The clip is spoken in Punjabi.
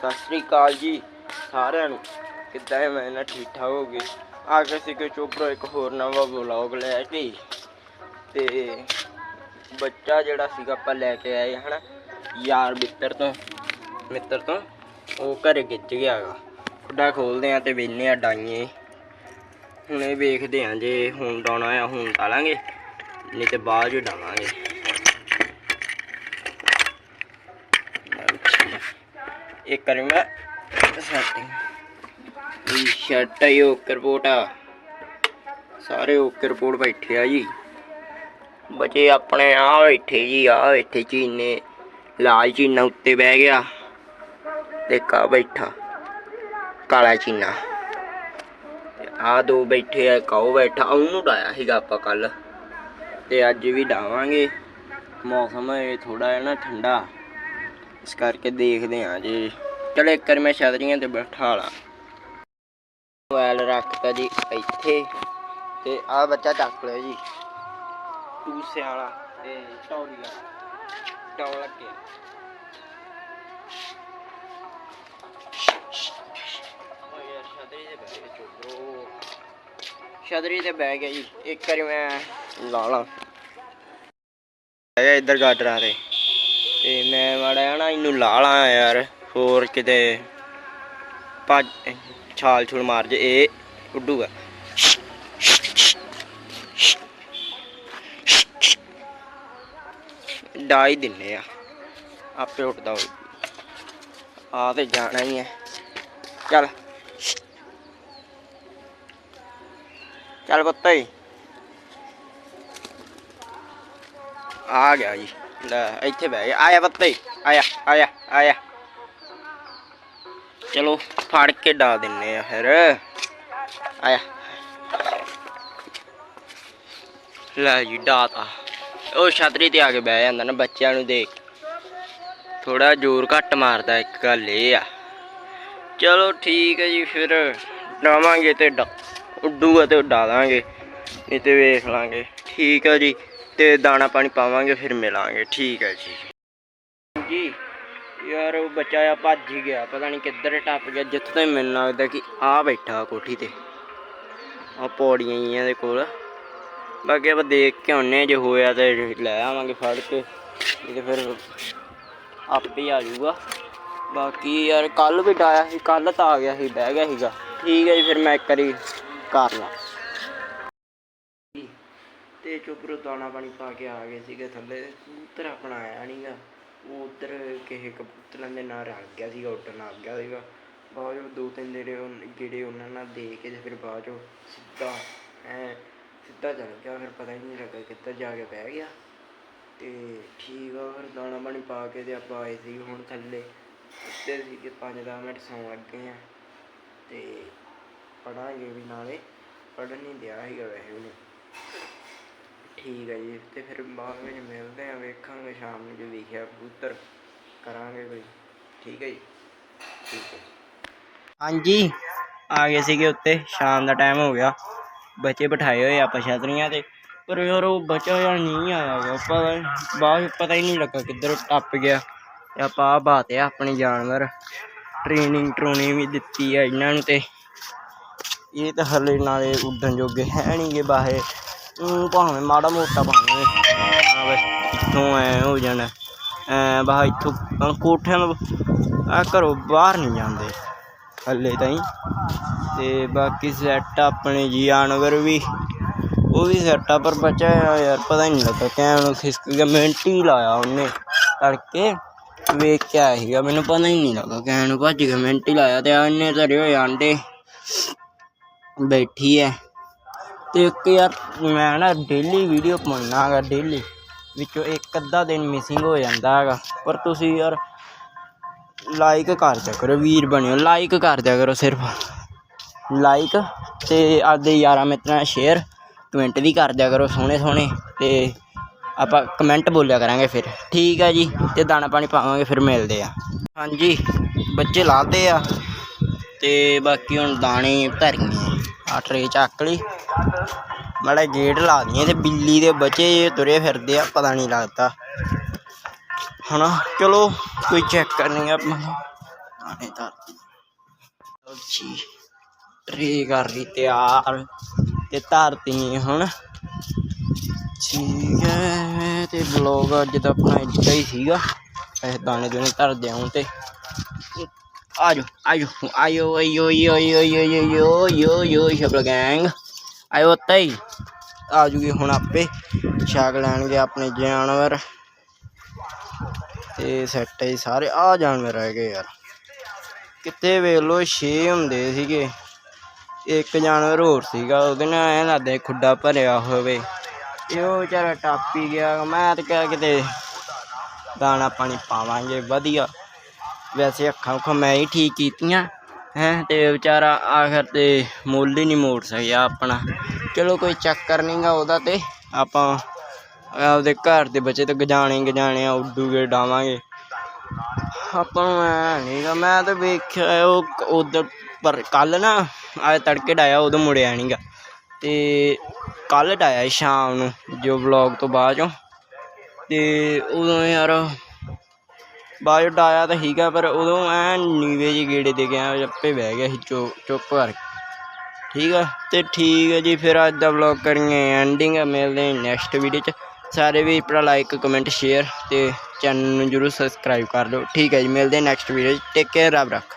ਸਤਿ ਸ੍ਰੀ ਅਕਾਲ ਜੀ ਸਾਰਿਆਂ ਨੂੰ। ਕਿੱਦਾਂ ਹੈ? ਮੈਂ ਨਾ ਠੀਕ ਠਾਕ ਹੋ ਗਏ ਆ ਕੇ ਸੀ ਕਿ ਚੋਪਰੋ ਇੱਕ ਹੋਰ ਨਵਾਂ ਵਲੌਗ ਲੈ ਕੇ। ਤੇ ਬੱਚਾ ਜਿਹੜਾ ਸੀਗਾ ਆਪਾਂ ਲੈ ਕੇ ਆਏ, ਹਨਾ? ਯਾਰ ਮਿੱਤਰ ਤੋਂ ਮਿੱਤਰ ਤੋਂ, ਉਹ ਘਰੇ ਗਿੱਜ ਗਿਆ ਗਾ ਖੁੱਡਾ ਖੋਲਦੇ ਆ ਤੇ ਵੇਨੇ ਆ ਡਾਈਏ। ਹੁਣੇ ਵੇਖਦੇ ਆ ਜੇ ਹੁਣ ਡਾਉਣਾ ਆ, ਹੁਣ ਡਾਲਾਂਗੇ। ਨਹੀਂ ਤੇ ਬਾਅਦ ਚ ਡਾਵਾਂਗੇ। ਇੱਕ ਕਰੀ ਸੈਟਿੰਗ ਇਹ ਸ਼ਰਟ ਹੈ ਓਕੇ ਰਿਪੋਰਟ ਆ ਸਾਰੇ ਓਕੇ ਰਿਪੋਰਟ ਬੈਠੇ ਆ ਜੀ ਬਚੇ ਆਪਣੇ ਆ ਬੈਠੇ ਜੀ ਆ ਬੈਠੇ ਚੀਨੇ ਲਾਲ ਚੀਨਾ ਉੱਤੇ ਬਹਿ ਗਿਆ ਤੇ ਕਾ ਬੈਠਾ ਕਾਲਾ ਚੀਨਾ ਤੇ ਆ ਦੋ ਬੈਠੇ ਆ ਕਾਉ ਬੈਠਾ ਉਹਨੂੰ ਡਾਇਆ ਸੀਗਾ ਆਪਾਂ ਕੱਲ ਤੇ ਅੱਜ ਵੀ ਡਾਵਾਂਗੇ ਮੌਸਮ ਇਹ ਥੋੜਾ ਜਿਹਾ ਨਾ ਠੰਡਾ ਇਸ ਕਰਕੇ ਦੇਖਦੇ ਆ ਜੀ। ਚਲੋ ਇੱਕ ਵਾਰ ਮੈਂ ਛਤਰੀਆਂ ਤੇ ਬਿਠਾ ਲਾਂ। ਮੋਬਾਈਲ ਰੱਖਤਾ ਜੀ ਇੱਥੇ ਤੇ ਆ ਬੱਚਾ ਚੱਕ ਲਿਆ ਜੀ। ਤੂੰ ਸਿਆਣਾ ਤੇ ਟੌਰੀਆ ਟੌਰ ਲੱਗੇ। ਛਤਰੀ ਤੇ ਬਹਿ ਗਿਆ ਜੀ। ਇੱਕ ਵਾਰੀ ਮੈਂ ਲਾ ਲਾਂ। ਹੈਗਾ ਇੱਧਰ ਗਾਡਰਾਂ ਤੇ ਤੇ ਮੈਂ ਮਾੜਾ ਨਾ ਇਹਨੂੰ ਲਾ ਲਾਂ ਯਾਰ, ਹੋਰ ਕਿਤੇ ਭੱਜ ਛਾਲ ਛੁਲ ਮਾਰ ਜੇ, ਇਹ ਉੱਡੂਗਾ ਡਾਈ ਦਿੰਨੇ ਆ, ਆਪੇ ਉੱਡਦਾ ਹੋਊ। ਆ ਤੇ ਜਾਣਾ ਹੀ ਹੈ ਚੱਲ। ਚੱਲ ਪੁੱਤ ਈ ਆ ਗਿਆ ਜੀ। ਲੈ ਇੱਥੇ ਬਹਿ ਗਿਆ ਆਇਆ ਬੱਤੇ ਆਇਆ ਆਇਆ ਆਇਆ ਚਲੋ ਫੜ ਕੇ ਡਾ ਦਿੰਨੇ ਆ ਫਿਰ ਆਇਆ ਲੈ ਜੀ ਡਾਤਾ ਉਹ ਛਤਰੀ ਤੇ ਆ ਕੇ ਬਹਿ ਜਾਂਦਾ ਨਾ ਬੱਚਿਆਂ ਨੂੰ ਦੇਖ ਥੋੜਾ ਜ਼ੋਰ ਘੱਟ ਮਾਰਦਾ ਇੱਕ ਗੱਲ ਇਹ ਆ ਚਲੋ ਠੀਕ ਹੈ ਜੀ ਫਿਰ ਡਾਵਾਂਗੇ ਤੇ ਡਾ ਉੱਡੂਗਾ ਤੇ ਉਡਾ ਦਾਂਗੇ ਨਹੀਂ ਤੇ ਵੇਖ ਲਾਂਗੇ ਠੀਕ ਹੈ ਜੀ ਤੇ ਦਾਣਾ ਪਾਣੀ ਪਾਵਾਂਗੇ, ਫਿਰ ਮਿਲਾਂਗੇ। ਠੀਕ ਹੈ ਜੀ। ਜੀ ਯਾਰ, ਉਹ ਬੱਚਾ ਆ ਭੱਜ ਹੀ ਗਿਆ। ਪਤਾ ਨਹੀਂ ਕਿੱਧਰ ਟੱਪ ਗਿਆ। ਜਿੱਥੇ ਤੋਂ ਮੈਨੂੰ ਲੱਗਦਾ ਕਿ ਆ ਬੈਠਾ ਕੋਠੀ ਤੇ। ਆ ਪੌੜੀਆਂ ਹੀ ਇਹਦੇ ਕੋਲ। ਬਾਕੀ ਆਪਾਂ ਦੇਖ ਕੇ ਆਉਨੇ ਜੇ ਹੋਇਆ ਤਾਂ ਲੈ ਆਵਾਂਗੇ ਫੜ ਕੇ। ਨਹੀਂ ਫਿਰ ਆਪੇ ਆ ਜਾਊਗਾ। ਬਾਕੀ ਯਾਰ ਕੱਲ ਵੀ ਡਾਇਆ ਸੀ। ਕੱਲ ਤਾਂ ਆ ਗਿਆ ਸੀ, ਬਹਿ ਗਿਆ ਸੀਗਾ। ਠੀਕ ਹੈ ਜੀ, ਫਿਰ ਮੈਂ ਇੱਕ ਵਾਰੀ ਕਰ ਲਾਂ। ਤੇ ਚੁੱਪਰੋ ਦਾਣਾ ਪਾਣੀ ਪਾ ਕੇ ਆ ਗਏ ਸੀਗੇ ਥੱਲੇ। ਕਬੂਤਰ ਆਪਣਾ ਆਇਆ ਨਹੀਂਗਾ ਉਹ ਉੱਧਰ ਕਿਸੇ ਕਬੂਤਰਾਂ ਦੇ ਨਾਲ ਰਲ ਗਿਆ ਸੀਗਾ ਉੱਡਣ ਲੱਗ ਗਿਆ ਸੀਗਾ। ਬਾਅਦ ਚੋਂ ਦੋ ਤਿੰਨ ਜਿਹੜੇ ਜਿਹੜੇ ਉਹਨਾਂ ਨਾਲ ਦੇ ਕੇ ਤੇ ਫਿਰ ਬਾਅਦ ਚੋਂ ਸਿੱਧਾ ਐ ਸਿੱਧਾ ਚੱਲ ਗਿਆ। ਫਿਰ ਪਤਾ ਹੀ ਨਹੀਂ ਲੱਗਾ ਕਿੱਧਰ ਜਾ ਕੇ ਬਹਿ ਗਿਆ। ਤੇ ਠੀਕ ਆ, ਫਿਰ ਦਾਣਾ ਪਾਣੀ ਪਾ ਕੇ ਤੇ ਆਪਾਂ ਆਏ ਸੀ ਹੁਣ ਥੱਲੇ। ਉੱਤੇ ਸੀ ਕਿ 5-10 ਮਿੰਟ ਸੌਂ ਲੱਗੇ ਆ। ਤੇ ਪੜਾਂਗੇ ਵੀ ਨਾਲੇ। ਪੜਨ ਨਹੀਂ ਦਿਆ ਸੀਗਾ ਵੈਸੇ ਉਹਨੇ ਠੀਕ ਹੈ ਜੀ, ਤੇ ਫਿਰ ਬਾਅਦ ਵਿੱਚ ਮਿਲਦੇ ਆ ਵੇਖਾਂਗੇ ਸ਼ਾਮ ਨੂੰ ਜੇ ਵਿਖਿਆ ਕਬੂਤਰ, ਕਰਾਂਗੇ ਕੋਈ। ਠੀਕ ਹੈ ਜੀ? ਠੀਕ ਹੈ ਹਾਂਜੀ, ਆ ਗਏ ਸੀਗੇ ਉੱਤੇ, ਸ਼ਾਮ ਦਾ ਟਾਈਮ ਹੋ ਗਿਆ। ਬੱਚੇ ਬਿਠਾਏ ਹੋਏ ਆਪਾਂ ਛਤਰੀਆਂ ਤੇ, ਪਰ ਯਾਰ ਉਹ ਬੱਚਾ ਯਾਰ ਨਹੀਂ ਆਇਆ ਗਾ ਪਤਾ ਬਾਅਦ ਚ ਪਤਾ ਹੀ ਨਹੀਂ ਲੱਗਾ ਕਿੱਧਰ ਟੱਪ ਗਿਆ। ਤੇ ਆਪਾਂ ਆ ਬਾਤੇ ਆ, ਆਪਣੇ ਜਾਨਵਰ ਟ੍ਰੇਨਿੰਗ ਟਰੂਨਿੰਗ ਵੀ ਦਿੱਤੀ ਆ ਇਹਨਾਂ ਨੂੰ ਤੇ। ਇਹ ਤਾਂ ਹਲੇ ਨਾਲੇ ਉੱਡਣ ਜੋਗੇ ਹੈ ਨਹੀਂਗੇ ਬਾਹੇ ਉਹ ਭਾਵੇਂ ਮਾੜਾ ਮੋਟਾ ਭਾਵੇਂ ਆ ਬਸ ਤੋਂ ਐ ਹੋ ਜਾਣਾ। ਐ ਬਾਹ ਇੱਥੋਂ ਕੋਠਿਆਂ ਤੋਂ ਆ ਘਰੋਂ ਬਾਹਰ ਨਹੀਂ ਜਾਂਦੇ, ਹੱਲੇ ਤਾਈਂ। ਤੇ ਬਾਕੀ ਸੈੱਟ ਆਪਣੇ ਜੀ ਜਾਨਵਰ ਵੀ, ਉਹ ਵੀ ਸੈੱਟ ਆ, ਪਰ ਬੱਚਾ ਯਾਰ, ਪਤਾ ਹੀ ਨਹੀਂ ਲੱਗਾ ਕਹਿਣ ਨੂੰ ਖਿਸਕ ਗਿਆ, ਮਿੰਟ ਹੀ ਲਾਇਆ ਉਹਨੇ ਤੜਕੇ ਵੇਖ ਕੇ ਆਇਆ ਸੀਗਾ, ਮੈਨੂੰ ਪਤਾ ਹੀ ਨਹੀਂ ਲੱਗਾ ਕਹਿਣ ਨੂੰ ਭੱਜ ਕੇ ਮਿੰਟ ਹੀ ਲਾਇਆ ਤੇ ਆ ਇਹਨੇ ਧਰੇ ਹੋਏ ਆਂਡੇ ਬੈਠੀ ਐ। ਤੇ ਇੱਕ ਯਾਰ ਮੈਂ ਨਾ ਡੇਲੀ ਵੀਡੀਓ ਪਾਉਣਾ ਹੈਗਾ ਡੇਲੀ ਵਿੱਚੋਂ ਇੱਕ ਅੱਧਾ ਦਿਨ ਮਿਸਿੰਗ ਹੋ ਜਾਂਦਾ ਹੈਗਾ। ਪਰ ਤੁਸੀਂ ਯਾਰ ਲਾਈਕ ਕਰ ਦਿਆ ਕਰੋ ਵੀਰ ਬਣਿਓ ਲਾਈਕ ਕਰ ਦਿਆ ਕਰੋ ਸਿਰਫ। ਲਾਈਕ ਤੇ ਆਪਦੇ ਯਾਰਾਂ ਮਿੱਤਰਾਂ ਨਾਲ ਸ਼ੇਅਰ ਕਮੈਂਟ ਵੀ ਕਰ ਦਿਆ ਕਰੋ ਸੋਹਣੇ ਸੋਹਣੇ ਤੇ ਆਪਾਂ ਕਮੈਂਟ ਬੋਲਿਆ ਕਰਾਂਗੇ ਫਿਰ। ਠੀਕ ਹੈ ਜੀ, ਤੇ ਦਾਣਾ ਪਾਣੀ ਪਾਵਾਂਗੇ, ਫਿਰ ਮਿਲਦੇ ਆ। ਹਾਂਜੀ, ਬੱਚੇ ਲਾਦੇ ਆ। ਤੇ ਬਾਕੀ ਹੁਣ ਦਾਣੇ ਧਰੀਏ ਆ ਟਰੇ ਚੱਕ ਲਈ। ਮਾੜਾ ਗੇਟ ਲਾ ਦਈਏ ਤੇ ਬਿੱਲੀ ਦੇ ਬੱਚੇ ਤੁਰੇ ਫਿਰਦੇ ਆ, ਪਤਾ ਨਹੀਂ ਲੱਗਦਾ। ਹਨਾ? ਚਲੋ, ਕੋਈ ਚੈੱਕ ਕਰਨੀ ਆ ਆਪਾਂ। ਦਾਣੇ ਧਰਤੀ ਲਓ ਜੀ ਟਰੇ ਕਰ ਲਈ ਤਿਆਰ ਤੇ ਧਰਤੀ ਹੁਣ ਠੀਕ ਹੈ, ਤੇ ਬਲੌਗ ਅੱਜ ਦਾ ਆਪਣਾ ਇੱਦਾਂ ਹੀ ਸੀਗਾ। ਇਹ ਦਾਣੇ ਦੂਣੇ ਧਰਦੇ ਆਉਂ ਤੇ। ਆਜੋ ਆਜੋ ਆਇਓ ਆਇਓ ਆਇਓ ਆਇਓ ਆਇਓ ਆਇਓ ਸ਼ਬਰ ਗੈਂਗ ਆਇਓ ਤਈ ਆ ਜੂਗੀ ਹੁਣ ਆਪੇ ਛਾਗ ਲੈਣਗੇ ਆਪਣੇ ਜਾਨਵਰ ਤੇ ਸੈੱਟ ਹੈ ਸਾਰੇ ਆ ਜਾਨਵਰ ਰਹਿ ਗਏ ਯਾਰ ਕਿਤੇ ਵੇਖ ਲੋ 6 ਹੁੰਦੇ ਸੀਗੇ ਇੱਕ ਜਾਨਵਰ ਹੋਰ ਸੀਗਾ ਉਹਦੇ ਨਾਲ ਐ ਲੱਗਦਾ ਖੁੱਡਾ ਭਰਿਆ ਹੋਵੇ ਇਹ ਉਹ ਵਿਚਾਰਾ ਟਾਪੀ ਗਿਆ ਮੈਂ ਤਾਂ ਕਿਹਾ ਕਿਤੇ ਦਾਣਾ ਪਾਣੀ ਪਾਵਾਂਗੇ ਵਧੀਆ ਵੈਸੇ ਅੱਖਾਂ ਉੱਖਾਂ ਮੈਂ ਹੀ ਠੀਕ ਕੀਤੀਆਂ, ਹੈ, ਤੇ ਵਿਚਾਰਾ ਆਖਰ ਤੇ ਮੁੱਲ ਹੀ ਨਹੀਂ ਮੋੜ ਸਕਿਆ ਆਪਣਾ। ਚਲੋ ਕੋਈ ਚੱਕਰ ਨਹੀਂਗਾ ਉਹਦਾ ਤੇ, ਆਪਾਂ ਆਪਦੇ ਘਰ ਦੇ ਬੱਚੇ ਤੇ ਗਜਾਣੇ ਗਜਾਣੇ ਆ ਉੱਡੂਗੇ ਡਾਵਾਂਗੇ। ਆਪਾਂ ਨੂੰ ਐ ਨਹੀਂਗਾ ਮੈਂ ਤਾਂ ਵੇਖਿਆ ਉਹ ਉਧਰ ਪਰ ਕੱਲ ਨਾ ਆਏ ਤੜਕੇ ਡਾਇਆ, ਉਦੋਂ ਮੁੜਿਆ ਨਹੀਂਗਾ ਤੇ ਕੱਲ ਡਾਇਆ ਸ਼ਾਮ ਨੂੰ, ਜੋ ਵਲੌਗ ਤੋਂ ਬਾਅਦ ਚੋਂ। ਤੇ ਉਦੋਂ ਯਾਰ ਬਾਅਦ ਚੋਂ ਡਾਇਆ ਤਾਂ ਸੀਗਾ, ਪਰ ਉਦੋਂ ਐ ਨੀਵੇਂ ਜੀ ਗੇੜੇ ਦੇ ਗਿਆ ਜੱਪੇ ਬਹਿ ਗਿਆ ਸੀ ਚੁ ਚੁੱਪ ਕਰਕੇ। ਠੀਕ ਆ? ਤੇ ਠੀਕ ਹੈ ਜੀ, ਫਿਰ ਅੱਜ ਦਾ ਵਲੌਗ ਕਰੀਏ ਐਂਡਿੰਗ ਮਿਲਦੇ ਨੈਕਸਟ ਵੀਡੀਓ ਚ। ਸਾਰੇ ਵੀ ਆਪਣਾ ਲਾਈਕ ਕਮੈਂਟ ਸ਼ੇਅਰ ਤੇ ਚੈਨਲ ਨੂੰ ਜਰੂਰ ਸਬਸਕ੍ਰਾਈਬ ਕਰ ਲਓ ਠੀਕ ਹੈ ਜੀ, ਮਿਲਦੇ ਨੈਕਸਟ ਵੀਡੀਓ ਚ। ਟੇਕ ਕੇਅਰ ਰੱਬ ਰੱਖ।